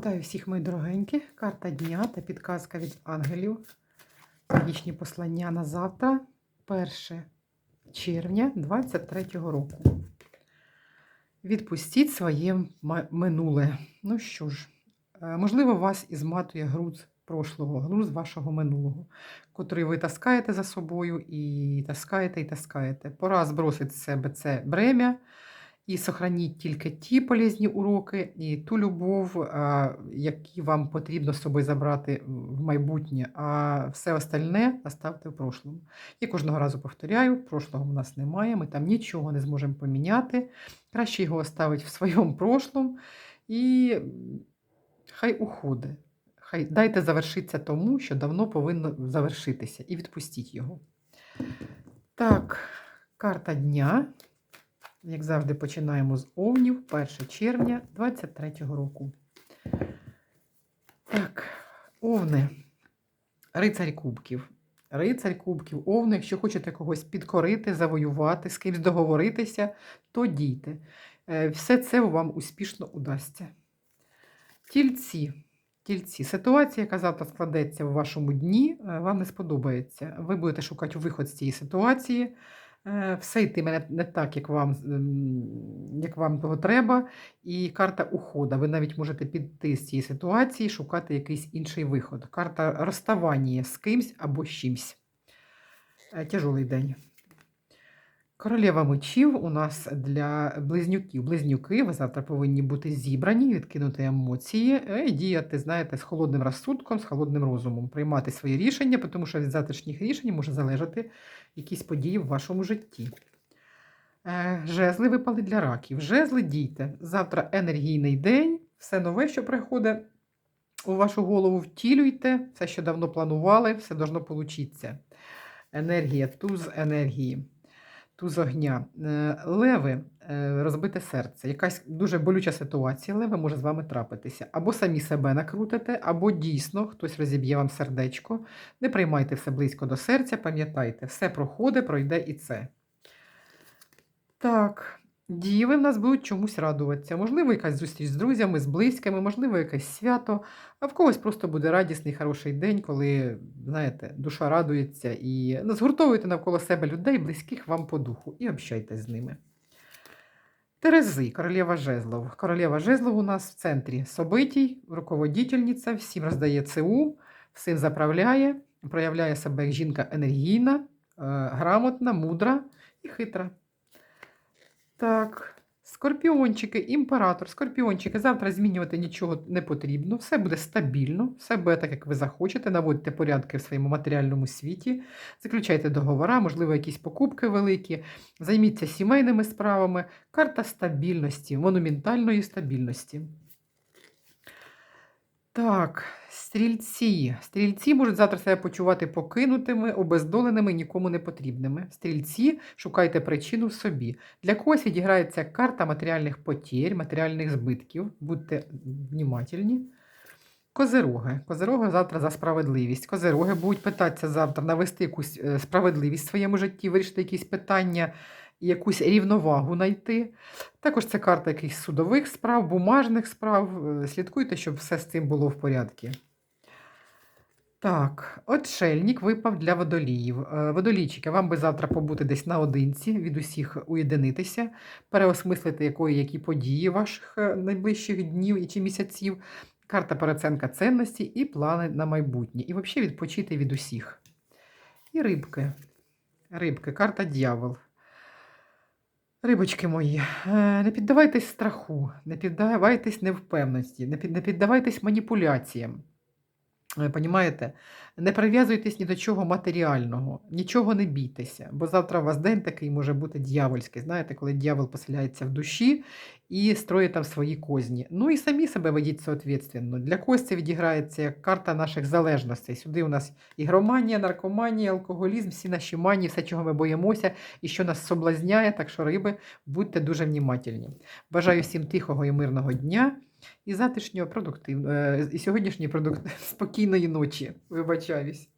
Вітаю всіх, мої дорогенькі. Карта дня та підказка від ангелів. Магічні послання на завтра, 1 червня 23-го року. Відпустіть своє минуле. Ну що ж, е, можливо, вас ізматує груз прошлого, груз вашого минулого, котрий ви таскаєте за собою і таскаєте, і таскаєте. Пора збросити з себе це бремя. І сохраніть тільки ті полезні уроки і ту любов, а, які вам потрібно з собою забрати в майбутнє, а все остальне оставте в прошлому. Я кожного разу повторяю, прошлого в нас немає, ми там нічого не зможемо поміняти. Краще його оставити в своєму прошлому і хай уходить. Хай дайте завершитися тому, що давно повинно завершитися, і відпустіть його. Так, карта дня. Як завжди, починаємо з овнів 1 червня 23-го року. Так, овни. Рицарь кубків. Рицарь кубків, овни, якщо хочете когось підкорити, завоювати, з кимось договоритися, то дійте. Е, Все це вам успішно удасться. Тільці. Тільці. Ситуація, яка завтра складеться в вашому дні, е, вам не сподобається. Ви будете шукати виход з цієї ситуації. Е, Все йтиме не, не так, як вам, ем, як вам того треба. І карта ухода. Ви навіть можете піти з цієї ситуації, шукати якийсь інший виход. Карта розставання з кимсь або з чимсь. Тяжолий день. Королева мечів у нас для близнюків. Близнюки, ви завтра повинні бути зібрані, відкинути емоції е, і діяти, знаєте, з холодним розсудком, з холодним розумом, приймати свої рішення, тому що від завтрашніх рішень може залежати якісь події в вашому житті. Е, Жезли випали для раків. Жезли дійте. Завтра енергійний день, все нове, що приходить у вашу голову, втілюйте, все, що давно планували, все должно получитися. Енергія, туз енергії, туз огня. Е, Леви, е, розбите серце. Якась дуже болюча ситуація, леви може з вами трапитися. Або самі себе накрутите, або дійсно хтось розіб'є вам сердечко. Не приймайте все близько до серця, пам'ятайте, все проходить, пройде і це. Так, діви в нас будуть чомусь радуватися. Можливо, якась зустріч з друзями, з близькими, можливо, якесь свято, а в когось просто буде радісний, хороший день, коли, знаєте, душа радується і ну, згуртовуйте навколо себе людей, близьких вам по духу, і общайтесь з ними. Терези, королева жезлов. Королева жезлов у нас в центрі собитій, руководительниця, всім роздає ЦУ, всім заправляє, проявляє себе як жінка енергійна, е, грамотна, мудра і хитра. Так, скорпіончики, імператор, скорпіончики. Завтра змінювати нічого не потрібно. Все буде стабільно, все буде так, як ви захочете. Наводьте порядки в своєму матеріальному світі, заключайте договори, можливо, якісь покупки великі, займіться сімейними справами. Карта стабільності, монументальної стабільності. Так, стрільці. Стрільці можуть завтра себе почувати покинутими, обездоленими, нікому не потрібними. Стрільці, шукайте причину в собі. Для когось відіграється карта матеріальних потєр, матеріальних збитків. Будьте внімательні. Козироги. Козироги завтра за справедливість. Козироги будуть питатися завтра навести якусь е, справедливість в своєму житті, вирішити якісь питання, якусь рівновагу знайти. Також це карта якихось судових справ, бумажних справ. Е, Слідкуйте, щоб все з цим було в порядку. Так, отшельник випав для водоліїв. Е, Водолійчики, вам би завтра побути десь наодинці, від усіх уєдинитися, переосмислити якої, які події ваших е, найближчих днів і чи місяців, карта переоценка цінності і плани на майбутнє. І взагалі відпочити від усіх. І рибки. Рибки, карта дьявол. Рибочки мої, е, не піддавайтесь страху, не піддавайтесь невпевності, не піддавайтесь маніпуляціям. Е, Понімаєте? Не прив'язуйтесь ні до чого матеріального, нічого не бійтеся, бо завтра у вас день такий може бути дьявольський. Знаєте, коли дьявол поселяється в душі і строїть там свої козні. Ну і самі себе ведіть соответственно. Для це відіграється карта наших залежностей. Сюди у нас ігроманія, наркоманія, алкоголізм, всі наші манії, все, чого ми боїмося і що нас соблазняє. Так що, риби, будьте дуже внімательні. Бажаю всім тихого і мирного дня. І завтрашнього продуктивного, і сьогоднішньої продук... спокійної ночі. Вибачаюсь.